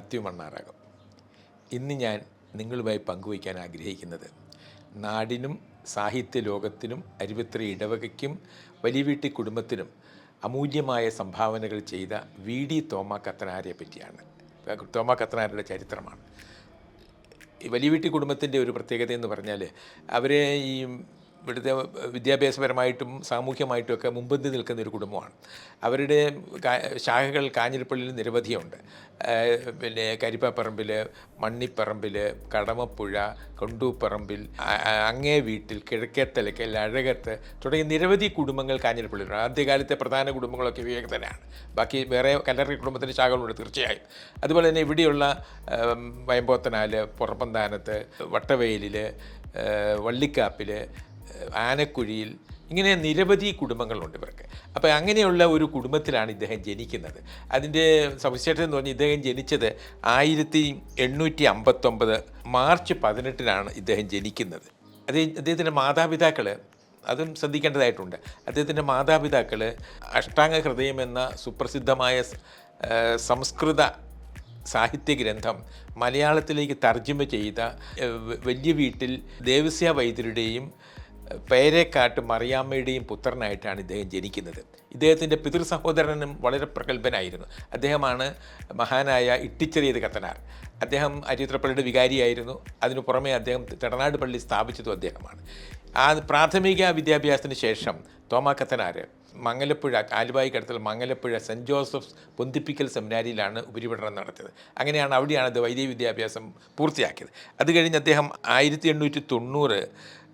മാത്യു മണ്ണാറാകും. ഇന്ന് ഞാൻ നിങ്ങളുമായി പങ്കുവയ്ക്കാൻ ആഗ്രഹിക്കുന്നത് നാടിനും സാഹിത്യ ലോകത്തിനും അരുവിത്ര ഇടവകയ്ക്കും വലിയ വീട്ടി കുടുംബത്തിനും അമൂല്യമായ സംഭാവനകൾ ചെയ്ത വി ഡി തോമ കത്തനാരെ പറ്റിയാണ്. തോമ കത്തനാരുടെ ചരിത്രമാണ്. വലിയ വീട്ടി കുടുംബത്തിന്റെ ഒരു പ്രത്യേകത എന്ന് പറഞ്ഞാൽ അവരെ ഈ ഇവിടുത്തെ വിദ്യാഭ്യാസപരമായിട്ടും സാമൂഹ്യമായിട്ടും ഒക്കെ മുമ്പന്തി നിൽക്കുന്ന ഒരു കുടുംബമാണ്. അവരുടെ ശാഖകൾ കാഞ്ഞിരപ്പള്ളിയിൽ നിരവധിയുണ്ട്. പിന്നെ കരിപ്പാപ്പറമ്പിൽ മണ്ണിപ്പറമ്പിൽ കടമപ്പുഴ കൊണ്ടൂപ്പറമ്പിൽ അങ്ങേ വീട്ടിൽ കിഴക്കേത്തലക്കൽ അഴകത്ത് തുടങ്ങിയ നിരവധി കുടുംബങ്ങൾ കാഞ്ഞിരപ്പള്ളിയിലുണ്ട്. ആദ്യകാലത്തെ പ്രധാന കുടുംബങ്ങളൊക്കെ ഇവയൊക്കെ തന്നെയാണ് ബാക്കി വേറെ കല്ലറി കുടുംബത്തിന്റെ ശാഖകളുണ്ട് തീർച്ചയായും. അതുപോലെ തന്നെ ഇവിടെയുള്ള വയമ്പോത്തനാൽ പുറപ്പന്താനത്ത് വട്ടവയലിൽ വള്ളിക്കാപ്പിൽ ആനക്കുഴിയിൽ ഇങ്ങനെ നിരവധി കുടുംബങ്ങളുണ്ട് ഇവർക്ക്. അപ്പോൾ അങ്ങനെയുള്ള ഒരു കുടുംബത്തിലാണ് ഇദ്ദേഹം ജനിക്കുന്നത്. അതിന്റെ സവിശേഷത എന്ന് പറഞ്ഞാൽ ഇദ്ദേഹം ജനിച്ചത് ആയിരത്തി എണ്ണൂറ്റി അമ്പത്തൊമ്പത് മാർച്ച് പതിനെട്ടിനാണ് ഇദ്ദേഹം ജനിക്കുന്നത്. അദ്ദേഹം അദ്ദേഹത്തിന്റെ മാതാപിതാക്കൾ അതും ശ്രദ്ധിക്കേണ്ടതായിട്ടുണ്ട്. അദ്ദേഹത്തിന്റെ മാതാപിതാക്കൾ അഷ്ടാംഗ ഹൃദയം എന്ന സുപ്രസിദ്ധമായ സംസ്കൃത സാഹിത്യ ഗ്രന്ഥം മലയാളത്തിലേക്ക് തർജമ ചെയ്ത വലിയ വീട്ടിൽ ദേവസ്യ വൈദ്യരുടെയും പേരേക്കാട്ട് മറിയാമ്മയുടെയും പുത്രനായിട്ടാണ് ഇദ്ദേഹം ജനിക്കുന്നത്. ഇദ്ദേഹത്തിന്റെ പിതൃ സഹോദരനും വളരെ പ്രഗത്ഭനായിരുന്നു. അദ്ദേഹമാണ് മഹാനായ ഇട്ടിച്ചെറിയത് കത്തനാർ. അദ്ദേഹം അരിത്രപ്പള്ളിയുടെ വികാരിയായിരുന്നു. അതിനു പുറമെ അദ്ദേഹം തെടനാട് പള്ളി സ്ഥാപിച്ചതും അദ്ദേഹമാണ്. ആ പ്രാഥമിക വിദ്യാഭ്യാസത്തിന് ശേഷം തോമാ കത്തനാർ മംഗലപ്പുഴ ആലുവായിക്കടുത്തുള്ള മംഗലപ്പുഴ സെന്റ് ജോസഫ്സ് പൊന്തിപ്പിക്കൽ സെമിനാരിയിലാണ് ഉപരിപഠനം നടത്തിയത്. അങ്ങനെയാണ് അവിടെയാണ് അത് വൈദ്യ വിദ്യാഭ്യാസം പൂർത്തിയാക്കിയത്. അത് കഴിഞ്ഞ് അദ്ദേഹം ആയിരത്തി എണ്ണൂറ്റി തൊണ്ണൂറ്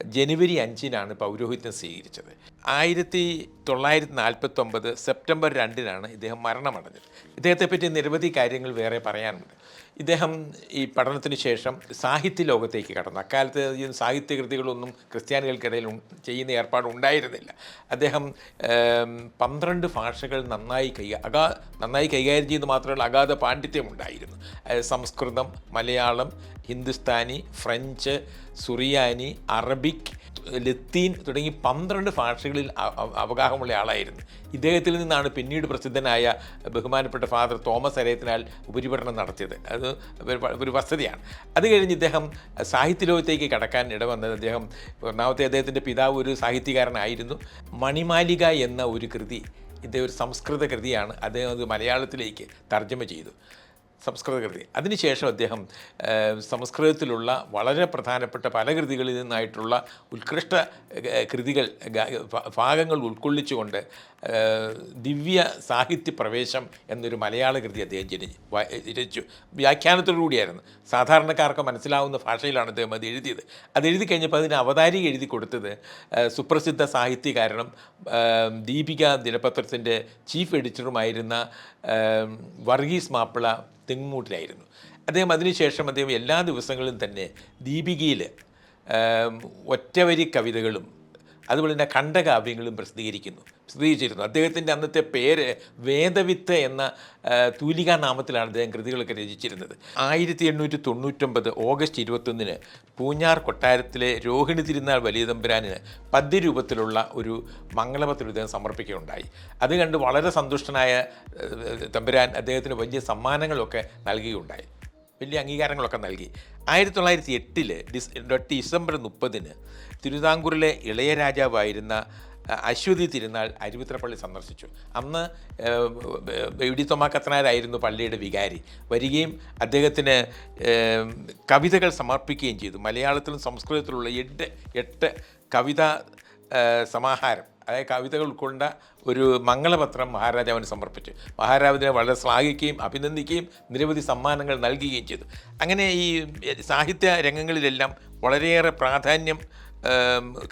ജനുവരി അഞ്ചിനാണ് പൗരോഹിത്യം സ്വീകരിച്ചത്. ആയിരത്തി തൊള്ളായിരത്തി നാൽപ്പത്തൊമ്പത് സെപ്റ്റംബർ രണ്ടിനാണ് ഇദ്ദേഹം മരണമടഞ്ഞത്. ഇദ്ദേഹത്തെപ്പറ്റി നിരവധി കാര്യങ്ങൾ വേറെ പറയാനുണ്ട്. ഇദ്ദേഹം ഈ പഠനത്തിന് ശേഷം സാഹിത്യ ലോകത്തേക്ക് കടന്നു. അക്കാലത്ത് സാഹിത്യകൃതികളൊന്നും ക്രിസ്ത്യാനികൾക്കിടയിൽ ചെയ്യുന്ന ഏർപ്പാട് ഉണ്ടായിരുന്നില്ല. അദ്ദേഹം പന്ത്രണ്ട് ഭാഷകൾ നന്നായി കൈ അഗാ നന്നായി കൈകാര്യം ചെയ്യുന്നത് മാത്രമല്ല അഗാധ പാണ്ഡിത്യം ഉണ്ടായിരുന്നു. സംസ്കൃതം മലയാളം ഹിന്ദുസ്ഥാനി ഫ്രഞ്ച് സുറിയാനി അറബിക് ലത്തീൻ തുടങ്ങി പന്ത്രണ്ട് ഭാഷകളിൽ അവഗാഹമുള്ള ആളായിരുന്നു. ഇദ്ദേഹത്തിൽ നിന്നാണ് പിന്നീട് പ്രസിദ്ധനായ ബഹുമാനപ്പെട്ട ഫാദർ തോമസ് അരയത്തിനാൽ ഉപരിപഠനം നടത്തിയത്. അത് ഒരു വസ്തുതയാണ് അത് കഴിഞ്ഞ് ഇദ്ദേഹം സാഹിത്യലോകത്തേക്ക് കടക്കാൻ ഇടവന്നത് അദ്ദേഹം ഒന്നാമത്തെ അദ്ദേഹത്തിന്റെ പിതാവ് ഒരു സാഹിത്യകാരനായിരുന്നു. മണിമാലിക എന്ന ഒരു കൃതി ഇദ്ദേഹം ഒരു സംസ്കൃത കൃതിയാണ് അദ്ദേഹം അത് മലയാളത്തിലേക്ക് തർജമ ചെയ്തു. സംസ്കൃത കൃതി. അതിനുശേഷം അദ്ദേഹം സംസ്കൃതത്തിലുള്ള വളരെ പ്രധാനപ്പെട്ട പല കൃതികളിൽ നിന്നായിട്ടുള്ള ഉത്കൃഷ്ട കൃതികൾ ഭാഗങ്ങൾ ഉൾക്കൊള്ളിച്ചുകൊണ്ട് ദിവ്യ സാഹിത്യ പ്രവേശം എന്നൊരു മലയാള കൃതി അദ്ദേഹം രചിച്ചു. വ്യാഖ്യാനത്തോടുകൂടിയായിരുന്നു സാധാരണക്കാർക്ക് മനസ്സിലാവുന്ന ഭാഷയിലാണ് അദ്ദേഹം അത് എഴുതിയത്. അത് എഴുതി കഴിഞ്ഞപ്പോൾ അതിന് അവതാരിക എഴുതി കൊടുത്തത് സുപ്രസിദ്ധ സാഹിത്യകാരനും ദീപിക ദിനപത്രത്തിന്റെ ചീഫ് എഡിറ്ററുമായിരുന്ന വർഗീസ് മാപ്പിള തെങ്ങുമൂട്ടിലായിരുന്നു. അദ്ദേഹം അതിനുശേഷം അദ്ദേഹം എല്ലാ ദിവസങ്ങളിലും തന്നെ ദീപികയിൽ ഒറ്റവരി കവിതകളും അതുപോലെ തന്നെ ഖണ്ഡകാവ്യങ്ങളും പ്രസിദ്ധീകരിക്കുന്നു പ്രസിദ്ധീകരിച്ചിരുന്നു അദ്ദേഹത്തിന്റെ അന്നത്തെ പേര് വേദവിത്ത് എന്ന തൂലികാ നാമത്തിലാണ് അദ്ദേഹം കൃതികളൊക്കെ രചിച്ചിരുന്നത്. ആയിരത്തി എണ്ണൂറ്റി തൊണ്ണൂറ്റൊമ്പത് ഓഗസ്റ്റ് ഇരുപത്തൊന്നിന് പൂഞ്ഞാർ കൊട്ടാരത്തിലെ രോഹിണി തിരുനാൾ വലിയ തമ്പുരാനിന് പദ്യരൂപത്തിലുള്ള ഒരു മംഗളപത്രം ഇദ്ദേഹം സമർപ്പിക്കുകയുണ്ടായി. അത് കണ്ട് വളരെ സന്തുഷ്ടനായ തമ്പുരാൻ അദ്ദേഹത്തിന് വലിയ സമ്മാനങ്ങളൊക്കെ നൽകുകയുണ്ടായി. വലിയ അംഗീകാരങ്ങളൊക്കെ നൽകി. ആയിരത്തി തൊള്ളായിരത്തി എട്ടിൽ ഡിസ് ഡിസംബർ മുപ്പതിന് തിരുവിതാംകൂറിലെ ഇളയ രാജാവായിരുന്ന അശ്വതി തിരുനാൾ അരുവിത്രപ്പള്ളി സന്ദർശിച്ചു. അന്ന് ഡി തൊമാക്കത്തനാരായിരുന്നു പള്ളിയുടെ വികാരി. വരികയും അദ്ദേഹത്തിന് കവിതകൾ സമർപ്പിക്കുകയും ചെയ്തു. മലയാളത്തിലും സംസ്കൃതത്തിലുള്ള എട്ട് എട്ട് കവിതാ സമാഹാരം. അതായത് കവിതകൾ ഉൾക്കൊണ്ട ഒരു മംഗളപത്രം മഹാരാജാവിന് സമർപ്പിച്ചു. മഹാരാജാവിനെ വളരെ ശ്ലാഘിക്കുകയും അഭിനന്ദിക്കുകയും നിരവധി സമ്മാനങ്ങൾ നൽകുകയും ചെയ്തു. അങ്ങനെ ഈ സാഹിത്യ രംഗങ്ങളിലെല്ലാം വളരെയേറെ പ്രാധാന്യം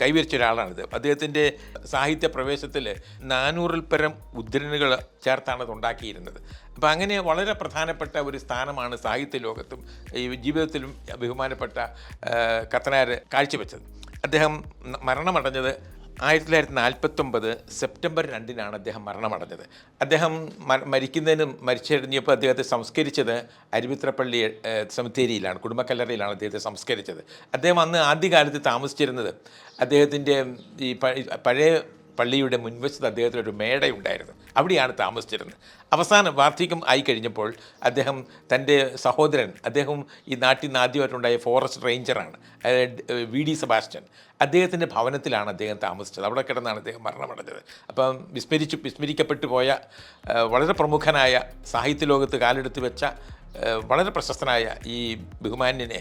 കൈവരിച്ച ഒരാളാണിത്. അദ്ദേഹത്തിന്റെ സാഹിത്യ പ്രവേശത്തിൽ നാനൂറിൽ പരം ഉദ്ധരണികൾ ചേർത്താണ് അത് ഉണ്ടാക്കിയിരുന്നത്. അപ്പോൾ അങ്ങനെ വളരെ പ്രധാനപ്പെട്ട ഒരു സ്ഥാനമാണ് സാഹിത്യ ലോകത്തും ഈ ജീവിതത്തിലും ബഹുമാനപ്പെട്ട കത്തനാർ കാഴ്ചവെച്ചത്. അദ്ദേഹം മരണമടഞ്ഞത് ആയിരത്തി തൊള്ളായിരത്തി നാൽപ്പത്തൊമ്പത് സെപ്റ്റംബർ രണ്ടിനാണ് അദ്ദേഹം മരണമടഞ്ഞത്. അദ്ദേഹം മരിക്കുന്നതിന് മരിച്ചെറിഞ്ഞപ്പോൾ അദ്ദേഹത്തെ സംസ്കരിച്ചത് അരുവിത്രപ്പള്ളി സെമിത്തേരിയിലാണ് കുടുംബക്കല്ലറയിലാണ് അദ്ദേഹത്തെ സംസ്കരിച്ചത്. അദ്ദേഹം അന്ന് ആദ്യകാലത്ത് താമസിച്ചിരുന്നത് അദ്ദേഹത്തിന്റെ ഈ പഴയ പള്ളിയുടെ മുൻവശത്ത് അദ്ദേഹത്തിന് ഒരു മേടയുണ്ടായിരുന്നു. അവിടെയാണ് താമസിച്ചിരുന്നത്. അവസാനം വാർദ്ധക്യം ആയി കഴിഞ്ഞപ്പോൾ അദ്ദേഹം തന്റെ സഹോദരൻ അദ്ദേഹം ഈ നാട്ടിൽ നിന്ന് ആദ്യമായിട്ടുണ്ടായ ഫോറസ്റ്റ് റേഞ്ചറാണ് വി ഡി സെബാസ്റ്റ്യൻ. അദ്ദേഹത്തിന്റെ ഭവനത്തിലാണ് അദ്ദേഹം താമസിച്ചത്. അവിടെ കിടന്നാണ് അദ്ദേഹം മരണമടഞ്ഞത്. അപ്പം വിസ്മരിച്ചു വിസ്മരിക്കപ്പെട്ടു പോയ വളരെ പ്രമുഖനായ സാഹിത്യ ലോകത്ത് കാലെടുത്ത് വെച്ച വളരെ പ്രശസ്തനായ ഈ ബഹുമാന്യനെ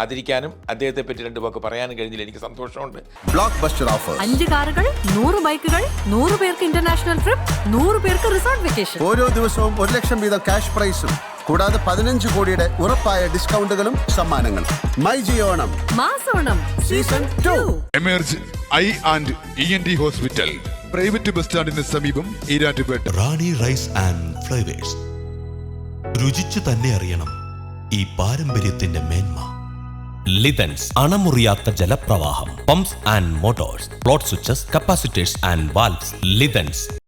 ആദരിക്കാനും അദ്ദേഹത്തെ പറ്റി രണ്ട് വാക്ക് പറയാനും കഴിഞ്ഞില്ല. എനിക്ക് സന്തോഷമുണ്ട്. ബ്ലോക്ക് ബസ്റ്റർ ഓഫർ അഞ്ച് കാറുകൾ നൂറ് ബൈക്കുകൾ നൂറ് പേർക്ക് ഇന്റർനാഷണൽ ട്രിപ്പ് നൂറ് പേർക്ക് റിസോർട്ട് വെക്കേഷൻ ഓരോ ദിവസവും ഒരു ലക്ഷം വീതം ക്യാഷ് പ്രൈസും കൂടാതെ പതിനഞ്ച് കോടിയുടെ ഉറപ്പായ ഡിസ്കൗണ്ടുകളും സമ്മാനങ്ങളും. മൈ ജിയോണം മാസോണം season to emerge eye and E N T hospital private bus സ്റ്റാൻഡിന് സമീപം Erattupetta. Rani rice and flavours. രുചിച്ചു തന്നെ അറിയണം ഈ പാരമ്പര്യത്തിന്റെ മേന്മ. ലിതൻസ് അണമുറിയാത്ത ജലപ്രവാഹം pumps and motors float switches capacitors and valves ലിതൻസ്